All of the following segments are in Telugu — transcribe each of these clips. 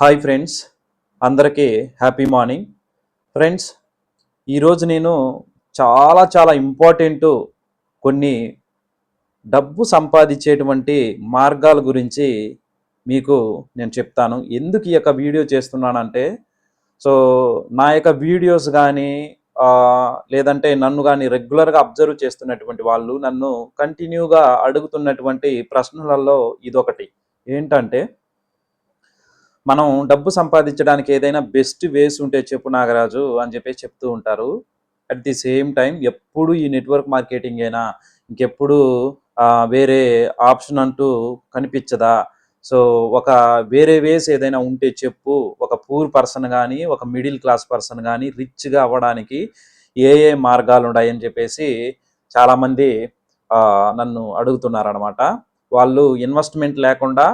హాయ్ ఫ్రెండ్స్ అందరికీ హ్యాపీ మార్నింగ్. ఫ్రెండ్స్ ఈరోజు నేను చాలా చాలా ఇంపార్టెంట్ కొన్ని డబ్బు సంపాదించేటువంటి మార్గాల గురించి మీకు నేను చెప్తాను. ఎందుకు ఈ యొక్క వీడియో చేస్తున్నానంటే సో నా యొక్క వీడియోస్ కానీ లేదంటే నన్ను కానీ రెగ్యులర్గా అబ్జర్వ్ చేస్తున్నటువంటి వాళ్ళు నన్ను కంటిన్యూగా అడుగుతున్నటువంటి ప్రశ్నలలో ఇదొకటి. ఏంటంటే మనం డబ్బు సంపాదించడానికి ఏదైనా బెస్ట్ వేస్ ఉంటే చెప్పు నాగరాజు అని చెప్పేసి చెప్తూ ఉంటారు. అట్ ది సేమ్ టైం ఎప్పుడు ఈ నెట్వర్క్ మార్కెటింగ్ అయినా ఇంకెప్పుడు ఆ, వేరే ఆప్షన్ అంటూ కనిపించదా? సో ఒక వేరే వేస్ ఏదైనా ఉంటే చెప్పు. ఒక పూర్ పర్సన్ కానీ ఒక మిడిల్ క్లాస్ పర్సన్ కానీ రిచ్గా అవ్వడానికి ఏ ఏ మార్గాలు ఉన్నాయని చెప్పేసి చాలామంది ఆ, నన్ను అడుగుతున్నారనమాట వాళ్ళు ఇన్వెస్ట్మెంట్ లేకుండా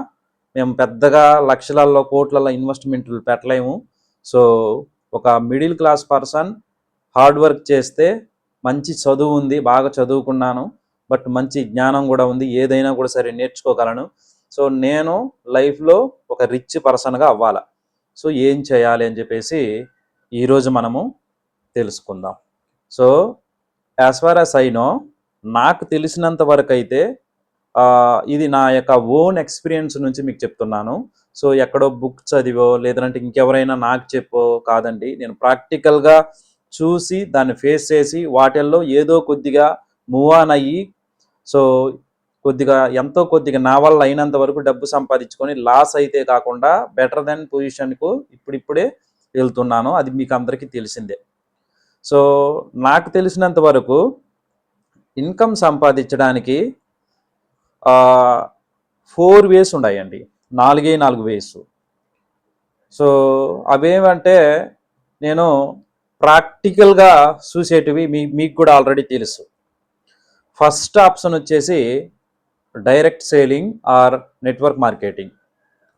మేము పెద్దగా లక్షలలో కోట్లలో ఇన్వెస్ట్మెంట్లు పెట్టలేము. సో ఒక middle class person hard work చేస్తే మంచి చదువు ఉంది బాగా చదువుకున్నాను బట్ మంచి జ్ఞానం కూడా ఉంది ఏదైనా కూడా సరే నేర్చుకోగలను. సో నేను లైఫ్లో ఒక రిచ్ పర్సన్గా అవ్వాలా. సో ఏం చేయాలి అని చెప్పేసి ఈరోజు మనము తెలుసుకుందాం. So as far as I know నాకు తెలిసినంత వరకు అయితే ఇది నా యొక్క ఓన్ ఎక్స్పీరియన్స్ నుంచి మీకు చెప్తున్నాను. సో ఎక్కడో బుక్ చదివో లేదంటే ఇంకెవరైనా నాకు చెప్పో కాదండి. నేను ప్రాక్టికల్గా చూసి దాన్ని ఫేస్ చేసి వాటిల్లో ఏదో కొద్దిగా మూవ్ ఆన్ అయ్యి సో కొద్దిగా ఎంతో కొద్దిగా నా వల్ల అయినంత వరకు డబ్బు సంపాదించుకొని లాస్ అయితే కాకుండా బెటర్ దెన్ పొజిషన్కు ఇప్పుడిప్పుడే వెళ్తున్నాను. అది మీకు అందరికీ తెలిసిందే. సో నాకు తెలిసినంత వరకు ఇన్కమ్ సంపాదించడానికి ఫోర్ వేస్ ఉన్నాయండి నాలుగే నాలుగు వేస్. సో అవేమంటే నేను ప్రాక్టికల్గా చూసేటివి మీ మీకు కూడా ఆల్రెడీ తెలుసు. ఫస్ట్ ఆప్షన్ వచ్చేసి direct selling or network marketing.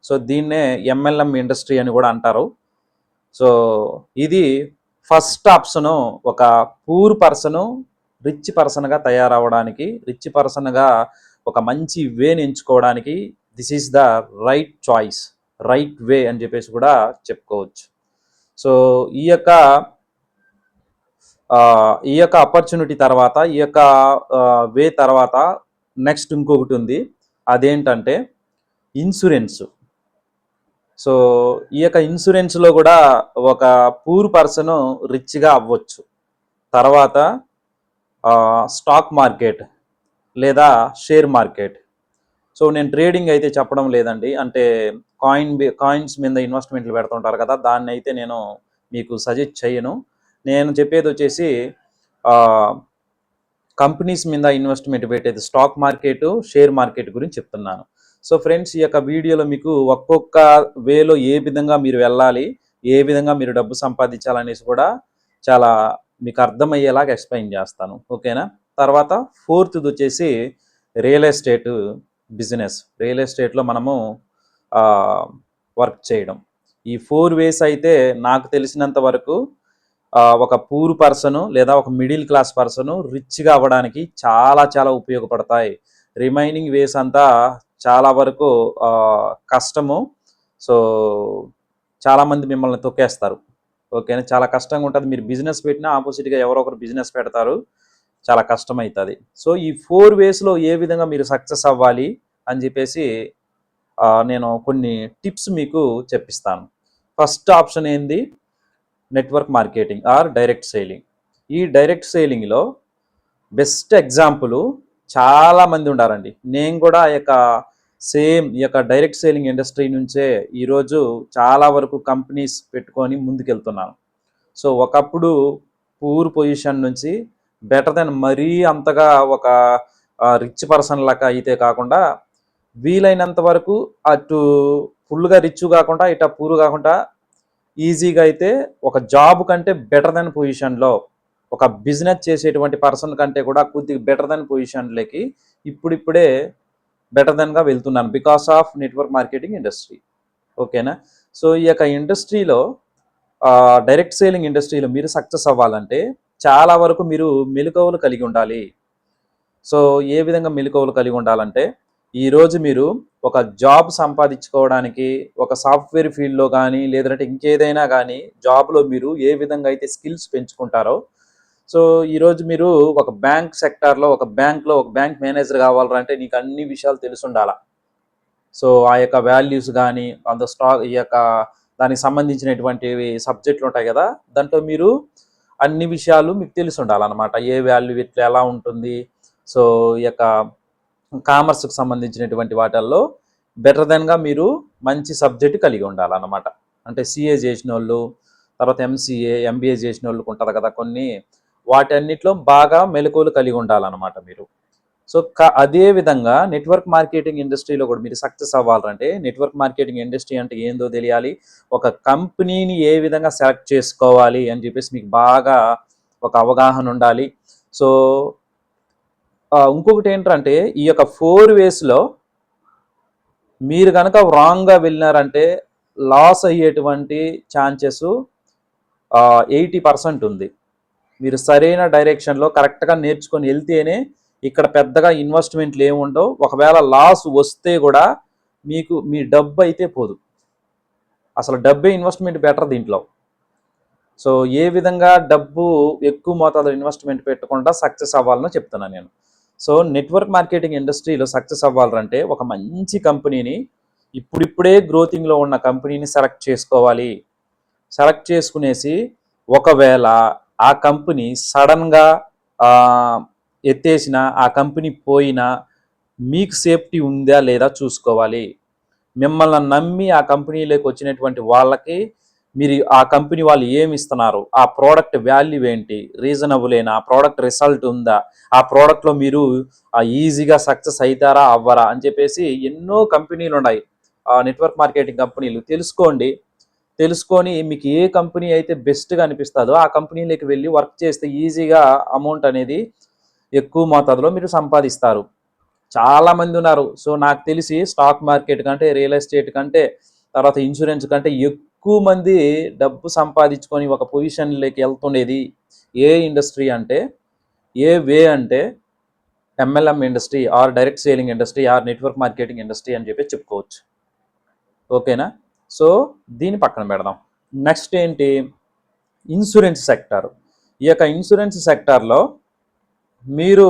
So దీన్నే ఎంఎల్ఎం ఇండస్ట్రీ అని కూడా అంటారు. సో ఇది ఫస్ట్ ఆప్షను ఒక పూర్ పర్సను రిచ్ పర్సన్గా తయారవడానికి రిచ్ పర్సన్గా ఒక మంచి వేని ఎంచుకోవడానికి this is the right choice right way అని చెప్పేసి కూడా చెప్పుకోవచ్చు. సో ఈ యొక్క ఈ యొక్క ఆపర్చునిటీ తర్వాత ఈ యొక్క వే తర్వాత నెక్స్ట్ ఇంకొకటి ఉంది. అదేంటంటే ఇన్సూరెన్స్ సో ఈ యొక్క ఇన్సూరెన్స్లో కూడా ఒక పూర్ పర్సన్ రిచ్గా అవ్వచ్చు. తర్వాత స్టాక్ మార్కెట్ లేదా షేర్ మార్కెట్. సో నేను ట్రేడింగ్ అయితే చెప్పడం లేదండి. అంటే కాయిన్ కాయిన్స్ మీద ఇన్వెస్ట్మెంట్లు పెడుతుంటారు కదా దాన్ని అయితే నేను మీకు సజెస్ట్ చేయను. నేను చెప్పేది వచ్చేసి కంపెనీస్ మీద ఇన్వెస్ట్మెంట్ పెట్టేది స్టాక్ మార్కెట్ షేర్ మార్కెట్ గురించి చెప్తున్నాను. సో ఫ్రెండ్స్ ఈ యొక్క వీడియోలో మీకు ఒక్కొక్క వేలో ఏ విధంగా మీరు వెళ్ళాలి ఏ విధంగా మీరు డబ్బు సంపాదించాలనేసి కూడా చాలా మీకు అర్థమయ్యేలాగా ఎక్స్ప్లెయిన్ చేస్తాను. ఓకేనా? తర్వాత ఫోర్త్ది వచ్చేసి రియల్ ఎస్టేట్ బిజినెస్. రియల్ ఎస్టేట్లో మనము వర్క్ చేయడం. ఈ ఫోర్ వేస్ అయితే నాకు తెలిసినంత వరకు ఒక పూర్ పర్సన్ లేదా ఒక మిడిల్ క్లాస్ పర్సన్ రిచ్గా అవ్వడానికి చాలా చాలా ఉపయోగపడతాయి. రిమైనింగ్ వేస్ అంతా చాలా వరకు కష్టము. సో చాలామంది మిమ్మల్ని తొక్కేస్తారు. ఓకేనా? చాలా కష్టంగా ఉంటుంది. మీరు బిజినెస్ పెట్టినా ఆపోజిట్గా ఎవరో ఒకరు బిజినెస్ పెడతారు. చాలా కష్టం అవుతుంది సో ఈ ఫోర్ వేస్లో ఏ విధంగా మీరు సక్సెస్ అవ్వాలి అని చెప్పేసి నేను కొన్ని టిప్స్ మీకు చెప్పిస్తాను. ఫస్ట్ ఆప్షన్ ఏంది? Network marketing or direct selling ఈ డైరెక్ట్ సేలింగ్లో బెస్ట్ ఎగ్జాంపుల్ చాలా మంది ఉండారండి. నేను కూడా ఈ యొక్క సేమ్ ఈ యొక్క డైరెక్ట్ సేలింగ్ ఇండస్ట్రీ నుంచే ఈరోజు చాలా వరకు కంపెనీస్ పెట్టుకొని ముందుకెళ్తున్నాను. సో ఒకప్పుడు పూర్ పొజిషన్ నుంచి బెటర్ దెన్ మరీ అంతగా ఒక రిచ్ పర్సన్ లాగా అయితే కాకుండా వీలైనంత వరకు అటు ఫుల్గా రిచ్ కాకుండా ఇట పూర్ కాకుండా ఈజీగా అయితే ఒక జాబ్ కంటే బెటర్ దెన్ పొజిషన్లో ఒక బిజినెస్ చేసేటువంటి పర్సన్ కంటే కూడా కొద్దిగా బెటర్ దెన్ పొజిషన్లోకి ఇప్పుడిప్పుడే బెటర్ దెన్గా వెళ్తున్నాను because of network marketing industry. ఓకేనా? సో ఈ యొక్క ఇండస్ట్రీలో డైరెక్ట్ సేలింగ్ ఇండస్ట్రీలో మీరు సక్సెస్ అవ్వాలంటే చాలా వరకు మీరు మెలకువలు కలిగి ఉండాలి. సో ఏ విధంగా మెలకువలు కలిగి ఉండాలంటే ఈరోజు మీరు ఒక జాబ్ సంపాదించుకోవడానికి ఒక సాఫ్ట్వేర్ ఫీల్డ్లో కానీ లేదంటే ఇంకేదైనా కానీ జాబ్లో మీరు ఏ విధంగా అయితే స్కిల్స్ పెంచుకుంటారో సో ఈరోజు మీరు ఒక బ్యాంక్ సెక్టార్లో ఒక బ్యాంక్లో ఒక బ్యాంక్ మేనేజర్ కావాలంటే నీకు అన్ని విషయాలు తెలిసి ఉండాలా సో ఆ యొక్క వాల్యూస్ కానీ అంత స్టాక్ ఈ యొక్క దానికి సంబంధించినటువంటి సబ్జెక్టులు ఉంటాయి కదా దాంట్లో మీరు అన్ని విషయాలు మీకు తెలిసి ఉండాలన్నమాట. ఏ వాల్యూ ఇట్లా ఎలా ఉంటుంది? సో ఈ యొక్క కామర్స్కి సంబంధించినటువంటి వాటిల్లో బెటర్ దెన్గా మీరు మంచి సబ్జెక్ట్ కలిగి ఉండాలన్నమాట. అంటే సిఏ చేసిన వాళ్ళు తర్వాత ఎంసీఏ ఎంబీఏ చేసిన వాళ్ళకి ఉంటుంది కదా కొన్ని. వాటన్నిటిలో బాగా మెలకువలు కలిగి ఉండాలన్నమాట మీరు. సో క- అదే విధంగా నెట్వర్క్ మార్కెటింగ్ ఇండస్ట్రీలో కూడా మీరు సక్సెస్ అవ్వాలంటే నెట్వర్క్ మార్కెటింగ్ ఇండస్ట్రీ అంటే ఏందో తెలియాలి. ఒక కంపెనీని ఏ విధంగా సెలెక్ట్ చేసుకోవాలి అని చెప్పేసి మీకు బాగా ఒక అవగాహన ఉండాలి. సో ఇంకొకటి ఏంటంటే ఈ యొక్క ఫోర్ వేస్లో మీరు కనుక రాంగ్గా వెళ్ళినారంటే లాస్ అయ్యేటువంటి ఛాన్సెస్ ఎయిటీ పర్సెంట్ ఉంది. మీరు సరైన డైరెక్షన్లో కరెక్ట్గా నేర్చుకొని వెళ్తేనే ఇక్కడ పెద్దగా ఇన్వెస్ట్మెంట్లు ఏముండవు ఒకవేళ లాస్ వస్తే కూడా మీకు మీ డబ్బు అయితే పోదు. అసలు డబ్బే ఇన్వెస్ట్మెంట్ బెటర్ దీంట్లో. సో ఏ విధంగా డబ్బు ఎక్కువ మోతాదులో ఇన్వెస్ట్మెంట్ పెట్టకుండా సక్సెస్ అవ్వాలనో చెప్తున్నాను నేను. సో నెట్వర్క్ మార్కెటింగ్ ఇండస్ట్రీలో సక్సెస్ అవ్వాలంటే ఒక మంచి కంపెనీని ఇప్పుడిప్పుడే గ్రోతింగ్లో ఉన్న కంపెనీని సెలెక్ట్ చేసుకోవాలి. సెలెక్ట్ చేసుకునేసి ఒకవేళ ఆ కంపెనీ సడన్గా ఎత్తేసిన ఆ కంపెనీ పోయినా మీకు సేఫ్టీ ఉందా లేదా చూసుకోవాలి. మిమ్మల్ని నమ్మి ఆ కంపెనీలోకి వచ్చినటువంటి వాళ్ళకి మీరు ఆ కంపెనీ వాళ్ళు ఏమి ఇస్తున్నారు? ఆ ప్రోడక్ట్ వాల్యూ ఏంటి? రీజనబులేనా? ఆ ప్రోడక్ట్ రిజల్ట్ ఉందా? ఆ ప్రోడక్ట్లో మీరు ఈజీగా సక్సెస్ అవుతారా అవ్వరా అని చెప్పేసి ఎన్నో కంపెనీలు ఉన్నాయి. ఆ నెట్వర్క్ మార్కెటింగ్ కంపెనీలు. తెలుసుకోండి. తెలుసుకొని మీకు ఏ కంపెనీ అయితే బెస్ట్గా అనిపిస్తుందో ఆ కంపెనీలోకి వెళ్ళి వర్క్ చేస్తే ఈజీగా అమౌంట్ అనేది ఎక్కువ మోతాదులో మీరు సంపాదిస్తారు. చాలామంది ఉన్నారు. సో నాకు తెలిసి స్టాక్ మార్కెట్ కంటే రియల్ ఎస్టేట్ కంటే తర్వాత ఇన్సూరెన్స్ కంటే ఎక్కువ మంది డబ్బు సంపాదించుకొని ఒక పొజిషన్లోకి వెళ్తుండేది. ఏ ఇండస్ట్రీ అంటే ఏ వే అంటే MLM industry or direct selling industry or network marketing industry అని చెప్పి చెప్పుకోవచ్చు. ఓకేనా? సో దీన్ని పక్కన పెడదాం. నెక్స్ట్ ఏంటి? ఇన్సూరెన్స్ సెక్టార్ ఈ యొక్క ఇన్సూరెన్స్ సెక్టార్లో మీరు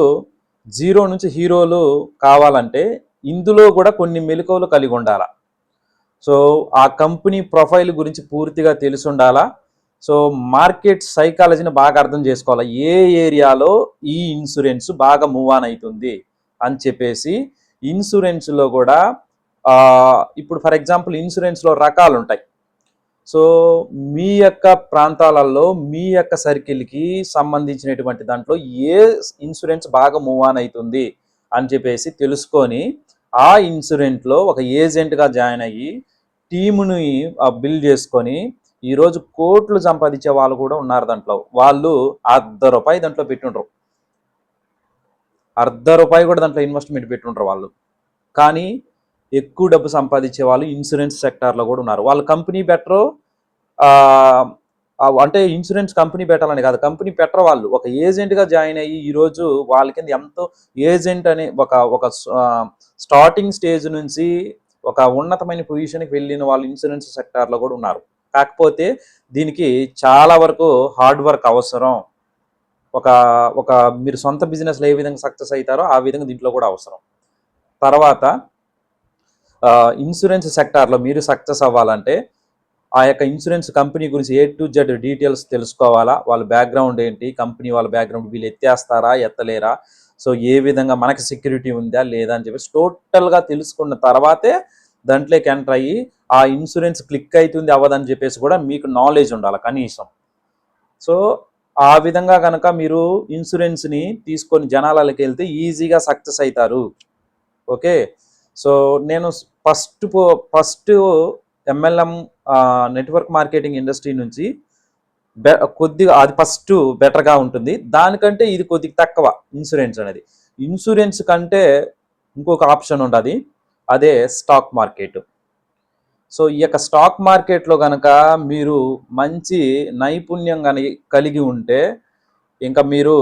జీరో నుంచి హీరోలు కావాలంటే ఇందులో కూడా కొన్ని మెలకువలు కలిగి ఉండాలా. సో ఆ కంపెనీ ప్రొఫైల్ గురించి పూర్తిగా తెలిసి ఉండాలా. సో మార్కెట్ సైకాలజీని బాగా అర్థం చేసుకోవాలి. ఏ ఏరియాలో ఈ ఇన్సూరెన్స్ బాగా మూవ్ ఆన్ అవుతుంది అని చెప్పేసి ఇన్సూరెన్స్లో కూడా ఇప్పుడు ఫర్ ఎగ్జాంపుల్ ఇన్సూరెన్స్లో రకాలు ఉంటాయి సో మీ యొక్క ప్రాంతాలలో మీ యొక్క సర్కిల్కి సంబంధించినటువంటి దాంట్లో ఏ ఇన్సూరెన్స్ బాగా మూవ్ ఆన్ అవుతుంది అని చెప్పేసి తెలుసుకొని ఆ ఇన్సూరెంట్లో ఒక ఏజెంట్గా జాయిన్ అయ్యి టీముని బిల్డ్ చేసుకొని ఈరోజు కోట్లు సంపాదించే వాళ్ళు కూడా ఉన్నారు దాంట్లో. వాళ్ళు అర్ధ రూపాయి దాంట్లో పెట్టుండ్రు. అర్ధ రూపాయి కూడా దాంట్లో ఇన్వెస్ట్మెంట్ పెట్టుండ్రు వాళ్ళు. కానీ ఎక్కువ డబ్బు సంపాదించే వాళ్ళు ఇన్సూరెన్స్ సెక్టార్లో కూడా ఉన్నారు. వాళ్ళ కంపెనీ బెటరు అంటే ఇన్సూరెన్స్ కంపెనీ పెట్టాలని కాదు కంపెనీ పెట్టరు వాళ్ళు. ఒక ఏజెంట్గా జాయిన్ అయ్యి ఈరోజు వాళ్ళ కింద ఎంతో ఏజెంట్ అనే ఒక ఒక స్టార్టింగ్ స్టేజ్ నుంచి ఒక ఉన్నతమైన పొజిషన్కి వెళ్ళిన వాళ్ళు ఇన్సూరెన్స్ సెక్టార్లో కూడా ఉన్నారు. కాకపోతే దీనికి చాలా వరకు హార్డ్ వర్క్ అవసరం. ఒక ఒక మీరు సొంత బిజినెస్లో ఏ విధంగా సక్సెస్ అవుతారో ఆ విధంగా దీంట్లో కూడా అవసరం. తర్వాత ఇన్సూరెన్స్ సెక్టార్లో మీరు సక్సెస్ అవ్వాలంటే ఆ యొక్క ఇన్సూరెన్స్ కంపెనీ గురించి ఏ టు జెడ్ డీటెయిల్స్ తెలుసుకోవాలా? వాళ్ళ బ్యాక్గ్రౌండ్ ఏంటి? కంపెనీ వాళ్ళ బ్యాక్గ్రౌండ్ వీళ్ళు ఎత్తేస్తారా? ఎత్తలేరా? సో ఏ విధంగా మనకి సెక్యూరిటీ ఉందా? లేదా? అని చెప్పేసి టోటల్గా తెలుసుకున్న తర్వాతే దాంట్లోకి ఎంటర్ అయ్యి ఆ ఇన్సూరెన్స్ క్లిక్ అవుతుంది అవ్వదని చెప్పేసి కూడా మీకు నాలెడ్జ్ ఉండాలి కనీసం. సో ఆ విధంగా కనుక మీరు ఇన్సూరెన్స్ని తీసుకొని జనాలకి వెళ్తే ఈజీగా సక్సెస్ అవుతారు ఓకే? సో నేను first first MLM network marketing industry నుంచి బె కొద్దిగా అది ఫస్ట్ బెటర్గా ఉంటుంది. దానికంటే ఇది కొద్దిగా తక్కువ ఇన్సూరెన్స్ అనేది. ఇన్సూరెన్స్ కంటే ఇంకొక ఆప్షన్ ఉండదు. అదే స్టాక్ మార్కెట్ సో ఈ యొక్క స్టాక్ మార్కెట్లో కనుక మీరు మంచి నైపుణ్యం కని కలిగి ఉంటే ఇంకా మీరు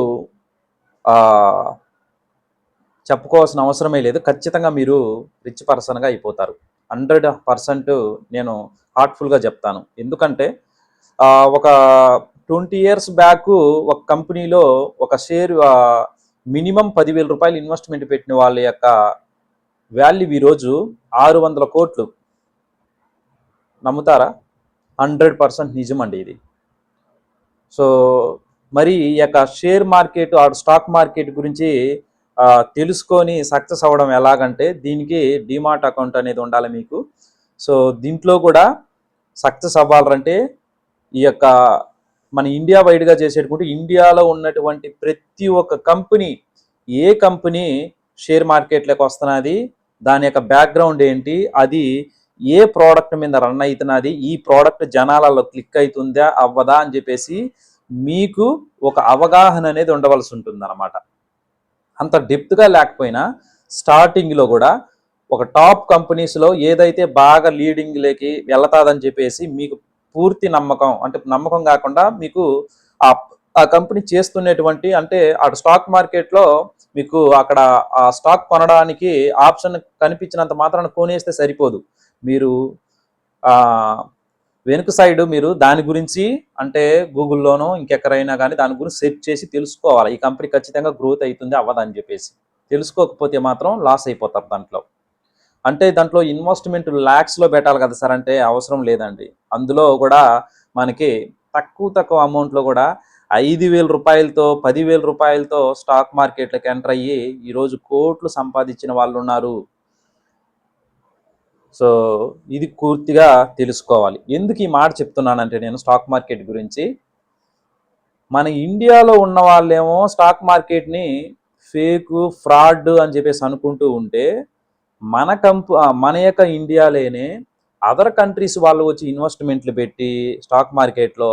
చెప్పుకోవాల్సిన అవసరమే లేదు. ఖచ్చితంగా మీరు రిచ్ పర్సన్గా అయిపోతారు. హండ్రెడ్ పర్సెంట్ నేను హార్ట్ఫుల్గా చెప్తాను. ఎందుకంటే ఒక ట్వంటీ ఇయర్స్ బ్యాక్ ఒక కంపెనీలో ఒక షేర్ మినిమం పదివేల రూపాయలు ఇన్వెస్ట్మెంట్ పెట్టిన వాళ్ళ యొక్క వాల్యూ ఈరోజు ఆరు వందల కోట్లు. నమ్ముతారా? హండ్రెడ్ పర్సెంట్ నిజం అండి ఇది. సో మరి ఈ యొక్క షేర్ మార్కెట్ ఆ స్టాక్ మార్కెట్ గురించి తెలుసుకొని సక్సెస్ అవ్వడం ఎలాగంటే దీనికి డిమాట్ అకౌంట్ అనేది ఉండాలి మీకు. సో దీంట్లో కూడా సక్సెస్ అవ్వాలంటే ఈ యొక్క మన ఇండియా వైడ్గా చేసేటప్పుడు ఇండియాలో ఉన్నటువంటి ప్రతి ఒక్క కంపెనీ ఏ కంపెనీ షేర్ మార్కెట్లోకి వస్తున్నది దాని యొక్క బ్యాక్గ్రౌండ్ ఏంటి అది ఏ ప్రోడక్ట్ మీద రన్ అవుతున్నది ఈ ప్రోడక్ట్ జనాలలో క్లిక్ అవుతుందా అవ్వదా అని చెప్పేసి మీకు ఒక అవగాహన అనేది ఉండవలసి ఉంటుంది అంత డెప్త్గా లేకపోయినా స్టార్టింగ్లో కూడా ఒక టాప్ కంపెనీస్లో ఏదైతే బాగా లీడింగ్లోకి వెళతాదని చెప్పేసి మీకు పూర్తి నమ్మకం అంటే నమ్మకం కాకుండా మీకు ఆ ఆ కంపెనీ చేస్తున్నటువంటి అంటే ఆ స్టాక్ మార్కెట్లో మీకు అక్కడ ఆ స్టాక్ కొనడానికి ఆప్షన్ కనిపించినంత మాత్రాన కొనేస్తే సరిపోదు. మీరు వెనుక సైడ్ మీరు దాని గురించి అంటే గూగుల్లోనో ఇంకెక్కడైనా కానీ దాని గురించి సెర్చ్ చేసి తెలుసుకోవాలి. ఈ కంపెనీ ఖచ్చితంగా గ్రోత్ అవుతుంది అవ్వదని చెప్పేసి. తెలుసుకోకపోతే మాత్రం లాస్ అయిపోతారు దాంట్లో. అంటే దాంట్లో ఇన్వెస్ట్మెంట్ ల్యాక్స్లో పెట్టాలి కదా సార్ అంటే అవసరం లేదండి. అందులో కూడా మనకి తక్కువ తక్కువ అమౌంట్లో కూడా ఐదు వేల రూపాయలతో పదివేల రూపాయలతో స్టాక్ మార్కెట్లకు ఎంటర్ అయ్యి ఈరోజు కోట్లు సంపాదించిన వాళ్ళు ఉన్నారు. సో ఇది పూర్తిగా తెలుసుకోవాలి. ఎందుకు ఈ మాట చెప్తున్నానంటే నేను స్టాక్ మార్కెట్ గురించి. మన ఇండియాలో ఉన్న వాళ్ళేమో స్టాక్ మార్కెట్ని ఫేక్ ఫ్రాడ్ అని చెప్పేసి అనుకుంటూ ఉంటే మన కంపు మన యొక్క ఇండియాలోనే అదర్ కంట్రీస్ వాళ్ళు వచ్చి ఇన్వెస్ట్మెంట్లు పెట్టి స్టాక్ మార్కెట్లో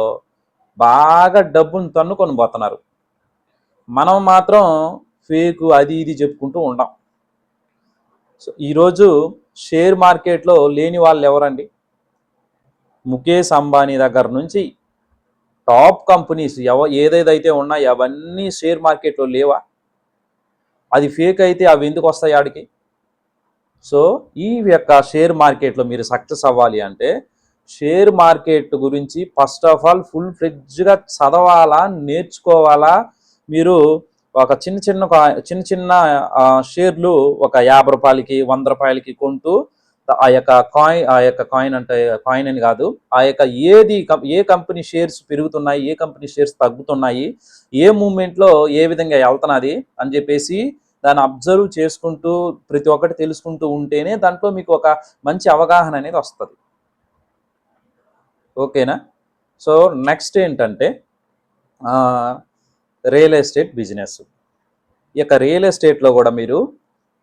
బాగా డబ్బును తన్నుకొని పోతున్నారు. మనం మాత్రం ఫేక్ అది ఇది చెప్పుకుంటూ ఉంటాం సో ఈరోజు షేర్ మార్కెట్లో లేని వాళ్ళు ఎవరండి ముఖేష్ అంబానీ దగ్గర నుంచి టాప్ కంపెనీస్ ఎవ ఏదేదైతే ఉన్నాయో అవన్నీ షేర్ మార్కెట్లో లేవా? అది ఫేక్ అయితే అవి ఎందుకు వస్తాయి ఆడికి? సో ఈ యొక్క షేర్ మార్కెట్లో మీరు సక్సెస్ అవ్వాలి అంటే షేర్ మార్కెట్ గురించి ఫస్ట్ ఆఫ్ ఆల్ ఫుల్ ఫ్లెడ్జ్గా చదవాలా నేర్చుకోవాలా? మీరు ఒక చిన్న చిన్న చిన్న చిన్న షేర్లు ఒక యాభై రూపాయలకి వంద రూపాయలకి కొంటూ ఆ యొక్క కాయిన్ ఆ యొక్క కాయిన్ అంటే కాయిన్ అని కాదు ఆ యొక్క ఏది ఏ కంపెనీ షేర్స్ పెరుగుతున్నాయి ఏ కంపెనీ షేర్స్ తగ్గుతున్నాయి ఏ మూమెంట్లో ఏ విధంగా వెళ్తున్నది అని చెప్పేసి దాన్ని అబ్జర్వ్ చేసుకుంటూ ప్రతి ఒక్కటి తెలుసుకుంటూ ఉంటేనే దాంట్లో మీకు ఒక మంచి అవగాహన అనేది వస్తుంది. ఓకేనా? సో నెక్స్ట్ ఏంటంటే రియల్ ఎస్టేట్ బిజినెస్. ఈ యొక్క రియల్ ఎస్టేట్లో కూడా మీరు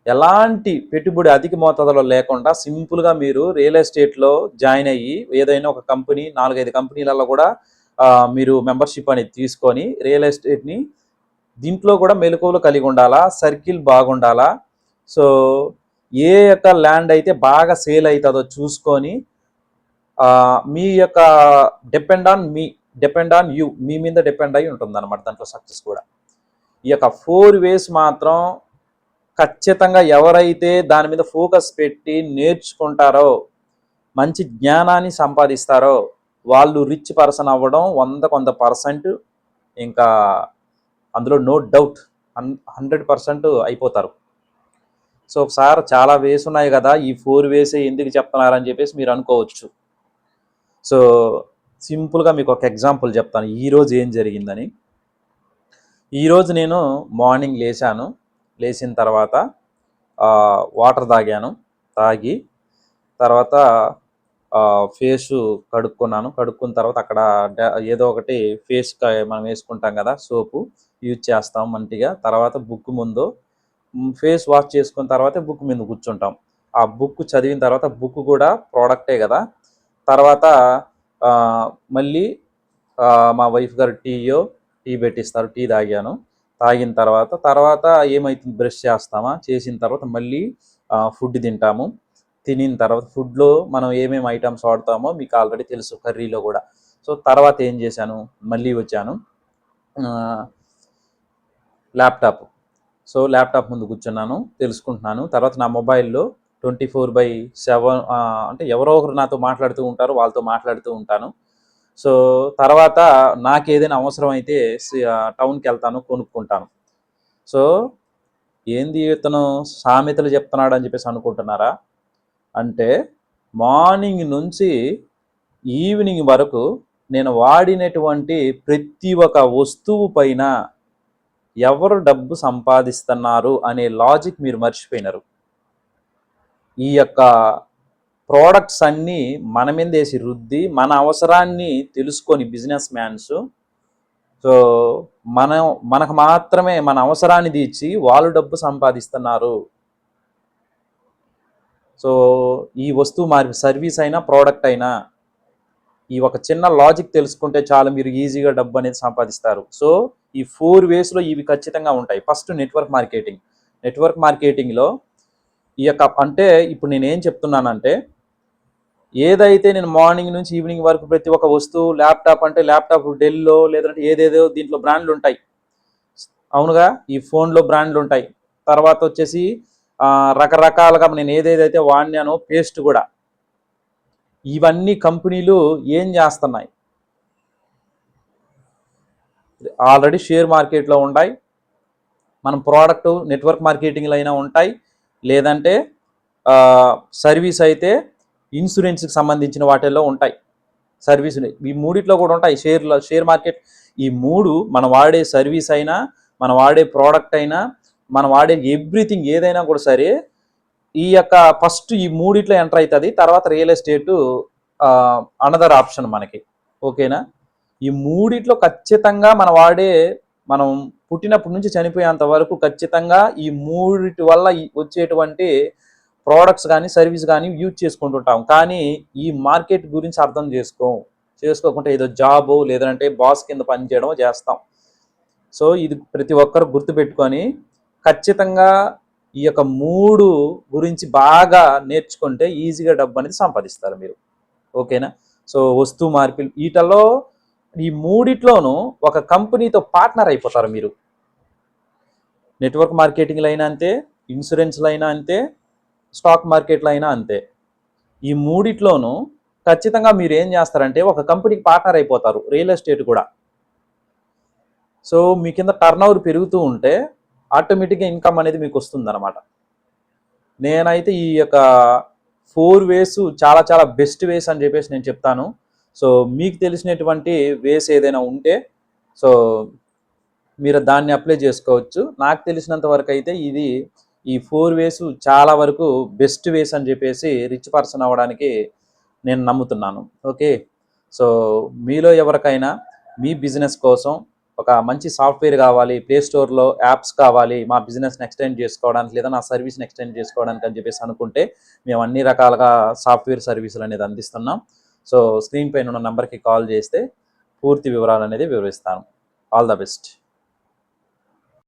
ఎలాంటి పెట్టుబడి అధిక మోతాదులో లేకుండా సింపుల్గా మీరు రియల్ ఎస్టేట్లో జాయిన్ అయ్యి ఏదైనా ఒక కంపెనీ నాలుగైదు కంపెనీలలో కూడా మీరు మెంబర్షిప్ అనేది తీసుకొని రియల్ ఎస్టేట్ని దీంట్లో కూడా మెలకువలు కలిగి ఉండాలా సర్కిల్ బాగుండాలా? సో ఏ యొక్క ల్యాండ్ అయితే బాగా సేల్ అవుతుందో చూసుకొని మీ యొక్క డిపెండ్ ఆన్ మీ డిపెండ్ ఆన్ యూ మీ మీద డిపెండ్ అయి ఉంటుంది అనమాట దాంట్లో సక్సెస్ కూడా. ఈ యొక్క ఫోర్ వేస్ మాత్రం ఖచ్చితంగా ఎవరైతే దాని మీద ఫోకస్ పెట్టి నేర్చుకుంటారో మంచి జ్ఞానాన్ని సంపాదిస్తారో వాళ్ళు రిచ్ పర్సన్ అవ్వడం వంద కొంత పర్సెంట్ ఇంకా అందులో నో డౌట్ హండ్రెడ్ పర్సెంట్ అయిపోతారు. సో సార్ చాలా వేస్ ఉన్నాయి కదా ఈ ఫోర్ వేసే ఎందుకు చెప్తున్నారని చెప్పేసి మీరు అనుకోవచ్చు. సో సింపుల్గా మీకు ఒక ఎగ్జాంపుల్ చెప్తాను. ఈరోజు ఏం జరిగిందని. ఈరోజు నేను మార్నింగ్ లేచాను. లేచిన తర్వాత వాటర్ తాగాను. తాగి తర్వాత ఫేస్ కడుక్కున్నాను. కడుక్కున్న తర్వాత అక్కడ ఏదో ఒకటి ఫేస్ మనం వేసుకుంటాం కదా సోపు యూజ్ చేస్తాం మంటిగా తర్వాత బుక్ ముందు ఫేస్ వాష్ చేసుకున్న తర్వాత బుక్ మీద కూర్చుంటాం. ఆ బుక్ చదివిన తర్వాత బుక్ కూడా ప్రోడక్టే కదా. తర్వాత మళ్ళీ మా వైఫ్ గారు టీయో టీ పెట్టిస్తారు టీ తాగాను. తాగిన తర్వాత తర్వాత ఏమైతుంది బ్రష్ చేస్తామా? చేసిన తర్వాత మళ్ళీ ఫుడ్ తింటాము. తినిన తర్వాత ఫుడ్లో మనం ఏమేమి ఐటమ్స్ వాడతామో మీకు ఆల్రెడీ తెలుసు కర్రీలో కూడా. సో తర్వాత ఏం చేశాను మళ్ళీ వచ్చాను. ల్యాప్టాప్. సో ల్యాప్టాప్ ముందు కూర్చున్నాను తెలుసుకుంటున్నాను. తర్వాత నా మొబైల్లో ట్వంటీ ఫోర్ బై సెవెన్ అంటే ఎవరో ఒకరు నాతో మాట్లాడుతూ ఉంటారు వాళ్ళతో మాట్లాడుతూ ఉంటాను. సో తర్వాత నాకు ఏదైనా అవసరం అయితే టౌన్కి వెళ్తాను కొనుక్కుంటాను. సో ఏంది ఇతను సామెతలు చెప్తున్నాడు అని చెప్పేసి అనుకుంటున్నారా? అంటే మార్నింగ్ నుంచి ఈవినింగ్ వరకు నేను వాడినటువంటి ప్రతి ఒక్క వస్తువు పైన ఎవరు డబ్బు సంపాదిస్తున్నారు అనే లాజిక్ మీరు మర్చిపోయినారు. ఈ యొక్క ప్రోడక్ట్స్ అన్నీ మన మీద వేసి రుద్ది మన అవసరాన్ని తెలుసుకొని బిజినెస్ మ్యాన్స్ సో మనం మనకు మాత్రమే మన అవసరాన్ని తీర్చి వాళ్ళు డబ్బు సంపాదిస్తున్నారు. సో ఈ వస్తువు మరి సర్వీస్ అయినా ప్రోడక్ట్ అయినా ఈ ఒక చిన్న లాజిక్ తెలుసుకుంటే చాలా మీరు ఈజీగా డబ్బు అనేది సంపాదిస్తారు. సో ఈ ఫోర్ వేస్లో ఇవి ఖచ్చితంగా ఉంటాయి. ఫస్ట్ నెట్వర్క్ మార్కెటింగ్ నెట్వర్క్ మార్కెటింగ్లో ఈ యొక్క అంటే ఇప్పుడు నేను ఏం చెప్తున్నానంటే ఏదైతే నేను మార్నింగ్ నుంచి ఈవినింగ్ వరకు ప్రతి ఒక్క వస్తువు ల్యాప్టాప్ అంటే ల్యాప్టాప్ డెల్లో లేదంటే ఏదేదో దీంట్లో బ్రాండ్లు ఉంటాయి. అవునుగా ఈ ఫోన్లో బ్రాండ్లు ఉంటాయి. తర్వాత వచ్చేసి రకరకాలుగా నేను ఏదేదైతే వాడినానో పేస్ట్ కూడా. ఇవన్నీ కంపెనీలు ఏం చేస్తున్నాయి? ఆల్రెడీ షేర్ మార్కెట్లో ఉంటాయి. మనం ప్రోడక్ట్ నెట్వర్క్ మార్కెటింగ్లో అయినా ఉంటాయి. లేదంటే సర్వీస్ అయితే ఇన్సూరెన్స్కి సంబంధించిన వాటిల్లో ఉంటాయి. సర్వీస్ ఈ మూడిట్లో కూడా ఉంటాయి. షేర్లో షేర్ మార్కెట్ ఈ మూడు మనం వాడే సర్వీస్ అయినా మనం వాడే ప్రోడక్ట్ అయినా మనం వాడే ఎవ్రీథింగ్ ఏదైనా కూడా సరే ఈ యొక్క ఫస్ట్ ఈ మూడిట్లో ఎంటర్ అవుతుంది తర్వాత రియల్ ఎస్టేట్ అనదర్ ఆప్షన్ మనకి. ఓకేనా? ఈ మూడిట్లో ఖచ్చితంగా మనం వాడే మనం పుట్టినప్పటి నుంచి చనిపోయేంత వరకు ఖచ్చితంగా ఈ మూడిటి వల్ల వచ్చేటువంటి ప్రోడక్ట్స్ కానీ సర్వీస్ కానీ యూజ్ చేసుకుంటుంటాం. కానీ ఈ మార్కెట్ గురించి అర్థం చేసుకోం చేసుకోకుండా ఏదో జాబ్ లేదంటే బాస్ కింద పనిచేయడం చేస్తాం. సో ఇది ప్రతి ఒక్కరు గుర్తుపెట్టుకొని ఖచ్చితంగా ఈ యొక్క మూడు గురించి బాగా నేర్చుకుంటే ఈజీగా డబ్బు అనేది సంపాదిస్తారు మీరు. ఓకేనా? సో వస్తువు మార్పిడి వీటిలో ఈ మూడిట్లోనూ ఒక కంపెనీతో పార్ట్నర్ అయిపోతారు మీరు. నెట్వర్క్ మార్కెటింగ్లో అయినా అంతే ఇన్సూరెన్స్లో అయినా అంతే స్టాక్ మార్కెట్లో అయినా అంతే. ఈ మూడిట్లోనూ ఖచ్చితంగా మీరు ఏం చేస్తారంటే ఒక కంపెనీకి పార్ట్నర్ అయిపోతారు రియల్ ఎస్టేట్ కూడా. సో మీ కింద టర్న్ ఓవర్ పెరుగుతూ ఉంటే ఆటోమేటిక్గా ఇన్కమ్ అనేది మీకు వస్తుంది అనమాట నేనైతే ఈ యొక్క ఫోర్ వేస్ చాలా చాలా బెస్ట్ వేస్ అని చెప్పేసి నేను చెప్తాను. సో మీకు తెలిసినటువంటి వేస్ ఏదైనా ఉంటే సో మీరు దాన్ని అప్లై చేసుకోవచ్చు. నాకు తెలిసినంత వరకు అయితే ఇది ఈ ఫోర్ వేస్ చాలా వరకు బెస్ట్ వేస్ అని చెప్పేసి రిచ్ పర్సన్ అవ్వడానికి నేను నమ్ముతున్నాను. ఓకే సో మీలో ఎవరికైనా మీ బిజినెస్ కోసం ఒక మంచి సాఫ్ట్వేర్ కావాలి ప్లే స్టోర్లో యాప్స్ కావాలి మా బిజినెస్ని ఎక్స్టెండ్ చేసుకోవడానికి లేదా నా సర్వీస్ని ఎక్స్టెండ్ చేసుకోవడానికి అని చెప్పేసి అనుకుంటే మేము అన్ని రకాలుగా సాఫ్ట్వేర్ సర్వీసులు అనేది అందిస్తున్నాం. సో స్క్రీన్ పైన ఉన్న నెంబర్కి కాల్ చేస్తే పూర్తి వివరాలు అనేది వివరిస్తాను. All the best.